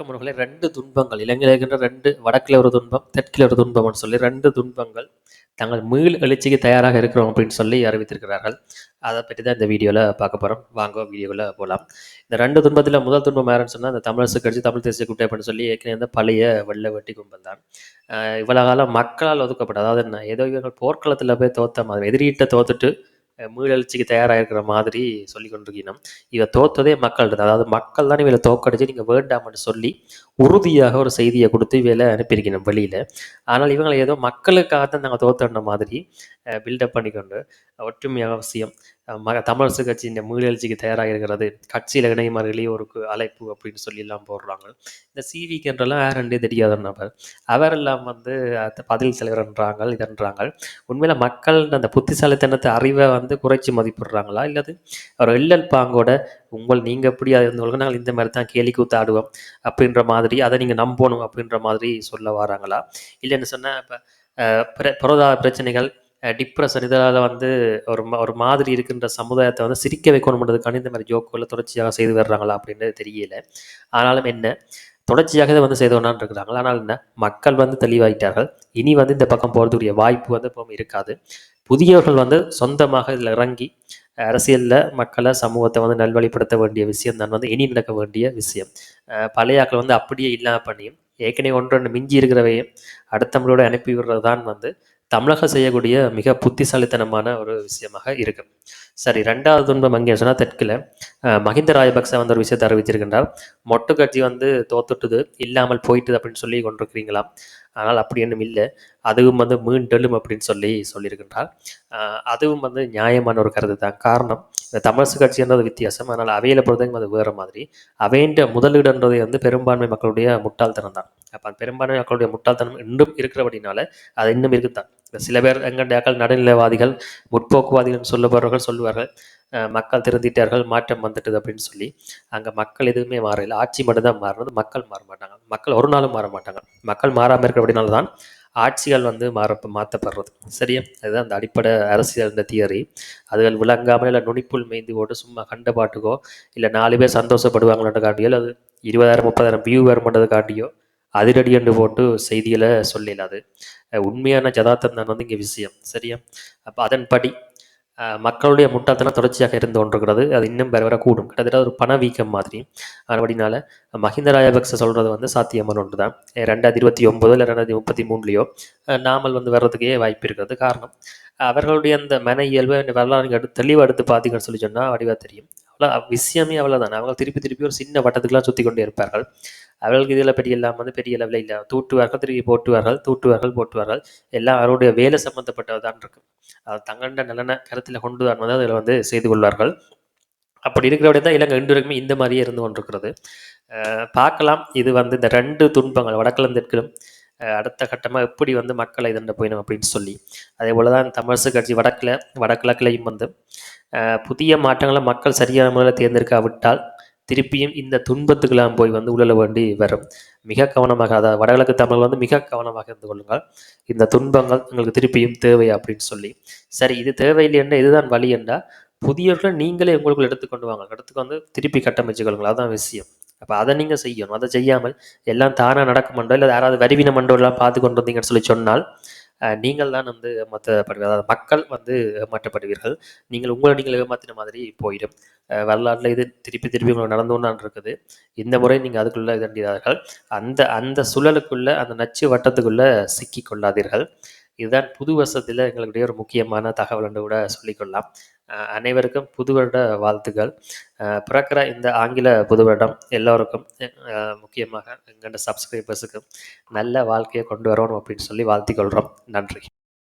வணக்கம் உறவுகளே ரெண்டு துன்பங்கள் இலங்கையில் இருக்கின்ற ரெண்டு வடக்கில் ஒரு துன்பம் தெற்கில் ஒரு துன்பம்னு சொல்லி ரெண்டு துன்பங்கள் தங்கள் மீள் எழுச்சிக்கு தயாராக இருக்கிறோம் அப்படின்னு சொல்லி அறிவித்திருக்கிறார்கள். அதை பற்றி தான் இந்த வீடியோவில் பார்க்க போகிறோம் வாங்க வீடியோவில் போகலாம் இந்த ரெண்டு துன்பத்தில் முதல் துன்பம் யாருன்னு சொன்னால் இந்த தமிழரசு கட்சி தமிழ் தேசிய கூட்டமைப்புன்னு சொல்லி ஏற்கனவே இந்த பழைய வெள்ளை வெட்டி கும்பல் தான். இவ்வளோ காலம் மக்களால் ஒதுக்கப்பட்ட அதாவது என்ன? ஏதோ இவர்கள் போர்க்களத்தில் போய் தோத்த மாதிரி எதிரிகிட்ட தோத்துட்டு மீளெழுச்சிக்கு தயாராக இருக்கிற மாதிரி சொல்லி கொண்டிருக்கணும் இவ தோத்ததே மக்கள் அதாவது மக்கள் தான் இவளை தோக்கடிச்சு நீங்கள் வேண்டாம்னு சொல்லி உறுதியாக ஒரு செய்தியை கொடுத்து இவளை அனுப்பியிருக்கணும் வெளியில். ஆனால் இவங்களை ஏதோ மக்களுக்காக தான் நாங்கள் தோத்தன மாதிரி பில்டப் பண்ணிக்கொண்டு ஒற்றுமை அவசியம். மக தமிழரசு கட்சி இந்த மீளெழுச்சிக்கு தயாராக இருக்கிறது கட்சியில் இணையமார்களே ஒரு அழைப்பு அப்படின்னு சொல்லி எல்லாம் போடுறாங்க. இந்த சிவிக்குன்றெல்லாம் வேற ரெண்டே தெரியாத நபர். அவரெல்லாம் வந்து பதில் தலைவர்ன்றாங்க இதன்றாங்க உண்மையில மக்கள் அந்த புத்திசாலித்தனத்தை அறிவை வந்து குறைச்சி மதிப்பிடுறாங்களா? இல்லது ஒரு எள்ளல் பாங்கோட உங்கள் நீங்க எப்படி இருந்தவங்களுக்கு நாங்கள் இந்த மாதிரி தான் கேலி கூத்து ஆடுவோம் அப்படின்ற மாதிரி அதை நீங்க நம்பணும் அப்படின்ற மாதிரி சொல்ல வராங்களா? இல்லைன்னு சொன்னா இப்போ பொருளாதார பிரச்சனைகள் டிப்ரெஷன் இதனால் வந்து ஒரு ஒரு மாதிரி இருக்கின்ற சமுதாயத்தை வந்து சிரிக்க வைக்கணுன்றதுக்கான இந்த மாதிரி ஜோக்குகளை தொடர்ச்சியாக செய்து வர்றாங்களா அப்படின்னு தெரியல. ஆனாலும் என்ன தொடர்ச்சியாக இதை வந்து செய்தோன்னான் இருக்கிறாங்க ஆனால் என்ன மக்கள் வந்து தெளிவாயிட்டார்கள். இனி வந்து இந்த பக்கம் போகிறதுக்குரிய வாய்ப்பு வந்து இப்போ இருக்காது. புதியவர்கள் வந்து சொந்தமாக இதில் இறங்கி அரசியலில் மக்களை சமூகத்தை வந்து நல்வழிப்படுத்த வேண்டிய விஷயம் தான் வந்து இனி நடக்க வேண்டிய விஷயம். பழையாக்கள் பழைய ஆட்கள் வந்து அப்படியே இல்லாமல் பண்ணியும் ஏற்கனவே ஒன்று ரெண்டு மிஞ்சி இருக்கிறவையும் அடுத்தவங்களோட அனுப்பி விடுறது தான் வந்து தமிழகம் செய்யக்கூடிய மிக புத்திசாலித்தனமான ஒரு விஷயமாக இருக்கு. சரி ரெண்டாவது துன்பம் அங்கே சொன்னால் தெற்கில். மஹிந்த ராஜபக்ச வந்து ஒரு விஷயத்தை அறிவிச்சிருக்கின்றார். மொட்டு கட்சி வந்து தோத்துட்டுது இல்லாமல் போயிட்டுது அப்படின்னு சொல்லி கொண்டிருக்கிறீங்களா? ஆனால் அப்படி ஒன்றும் இல்லை. அதுவும் வந்து மீண்டெழும் அப்படின்னு சொல்லி சொல்லியிருக்கின்றார். அதுவும் வந்து நியாயமான ஒரு கருத்து தான் காரணம் இந்த தமிழரசு கட்சின்றது வித்தியாசம். ஆனால் அவையில் பொறுத்தவரைக்கும் அது வேறு மாதிரி. அவைன்ற முதலீடுன்றது வந்து பெரும்பான்மை மக்களுடைய முட்டாள்தனம் தான் அப்போ பெரும்பான்மை மக்களுடைய முட்டாள்தனம் இன்னும் இருக்கிறபடினால அது இன்னும் இருக்குதான். தான் சில பேர் எங்கண்டாக்கள் நடுநிலைவாதிகள் முற்போக்குவாதிகள் சொல்லப்படுறவர்கள் சொல்லுவார்கள் மக்கள் திருந்திட்டார்கள் மாற்றம் வந்துட்டது அப்படின்னு சொல்லி. அங்கே மக்கள் எதுவுமே மாறல. ஆட்சி மட்டும்தான் மாறினது. மக்கள் மாற மாட்டாங்க. மக்கள் ஒரு நாளும் மாற மாட்டாங்க. மக்கள் மாறாமல் இருக்கிறபடினால தான் ஆட்சிகள் வந்து மாற மாற்றப்படுறது சரியா? அதுதான் அந்த அடிப்படை அரசியல் இந்த தியரி. அதுகள் விளங்காமல் இல்லை நுனிப்புள் மேய்ந்து போட்டு சும்மா கண்ட பாட்டுக்கோ இல்லை நாலு பேர் சந்தோஷப்படுவாங்களோட காட்டியோ அது இருபதாயிரம் முப்பதாயிரம் வியூ வருமானதுக்காண்டியோ அதிரடி என்று போட்டு செய்திகளை சொல்லல அது உண்மையான ஜதார்த்தம் தான் வந்து இங்கே விஷயம் சரியா? அப்போ அதன்படி மக்களுடைய முட்டாள்தனம் தொடர்ச்சியாக இருந்து கொண்டிருக்கிறது. அது இன்னும் வேற வேற கூடும். கிட்டத்தட்ட ஒரு பணவீக்கம் மாதிரி. அப்படினால மஹிந்த ராஜபக்ச சொல்கிறது வந்து சாத்தியமான ஒன்று தான் ரெண்டாயிரத்தி இருபத்தி ஒன்பதோ இல்லை ரெண்டாயிரத்தி முப்பத்தி மூணுலையோ நாமல் வந்து வர்றதுக்கே வாய்ப்பு இருக்கிறது காரணம். அவர்களுடைய அந்த மன இயல்பு வரலாறு எடுத்து தெளிவாக எடுத்து பார்த்தீங்கன்னு சொல்லி சொன்னால் வடிவாக தெரியும். அவ்வளோ விஷயமே அவ்வளோதான் அவங்க திருப்பி திருப்பி ஒரு சின்ன வட்டத்துக்குலாம் சுற்றி கொண்டே இருப்பார்கள். அவர்களுக்கு இதில் பெரிய இல்லாமல் வந்து பெரிய அளவில் இல்லை. தூட்டுவார்கள் திருப்பி போட்டுவார்கள் தூட்டுவார்கள் போட்டுவார்கள். எல்லாம் அவருடைய வேலை சம்பந்தப்பட்டதான் இருக்கு அது தங்கண்ட நலனை கருத்தில் கொண்டு தான் வந்து அதில் வந்து செய்து கொள்வார்கள். அப்படி இருக்கிறவரை தான் இலங்கை இன்று வரைக்குமே இந்த மாதிரியே இருந்து கொண்டிருக்கிறது. பார்க்கலாம். இது வந்து இந்த ரெண்டு துன்பங்கள் வடக்கிலும் தெற்கிலும் அடுத்த கட்டமாக எப்படி வந்து மக்களை இதண்ட போயிடும் அப்படின்னு சொல்லி. அதே போல தான் தமிழரசு கட்சி வடக்கில் வடகிழக்கிலையும் வந்து புதிய மாற்றங்களை மக்கள் சரியான முறையில் தேர்ந்தெடுக்காவிட்டால் திருப்பியும் இந்த துன்பத்துக்கெல்லாம் போய் வந்து உள்ள வேண்டி வரும். மிக கவனமாக அதாவது வடகிழக்கு தமிழ் வந்து மிக கவனமாக இருந்து கொள்ளுங்கள். இந்த துன்பங்கள் உங்களுக்கு திருப்பியும் தேவை அப்படின்னு சொல்லி. சரி இது தேவையில்லை இதுதான் வழி என்றால் புதியவர்களை நீங்களே உங்களுக்குள் எடுத்துக்கொண்டு வாங்க. எடுத்துக்கு வந்து திருப்பி கட்டமைச்சு கொள்ளுங்கள். அதான் விஷயம். அப்போ அதை நீங்கள் செய்யணும். அதை செய்யாமல் எல்லாம் தானாக நடக்குமண்டோ இல்லை யாராவது வரிவின மண்டோ எல்லாம் பார்த்து கொண்டு வந்தீங்கன்னு சொல்லி சொன்னால் நீங்கள் தான் வந்து ஏமாற்றப்படுவீர்கள் அதாவது மக்கள் வந்து ஏமாற்றப்படுவீர்கள் நீங்கள் உங்களை நீங்கள் ஏமாத்தின மாதிரி போயிடும். வரலாற்றில் இது திருப்பி திருப்பி உங்களுக்கு நடந்தோன்னு இருக்குது. இந்த முறை நீங்கள் அதுக்குள்ளே இதண்டியதார்கள் அந்த அந்த சுழலுக்குள்ள அந்த நச்சு வட்டத்துக்குள்ளே சிக்கி கொள்ளாதீர்கள். இதுதான் புது வருஷத்தில் எங்களுடைய ஒரு முக்கியமான தகவல் என்று கூட சொல்லிக்கொள்ளலாம் அனைவருக்கும் புது வருட வாழ்த்துக்கள். பிறக்கிற இந்த ஆங்கில புது வருடம் எல்லோருக்கும் முக்கியமாக எங்களோட சப்ஸ்கிரைபர்ஸுக்கும் நல்ல வாழ்க்கையை கொண்டு வரணும் அப்படின்னு சொல்லி வாழ்த்திக் கொள்கிறோம் நன்றி.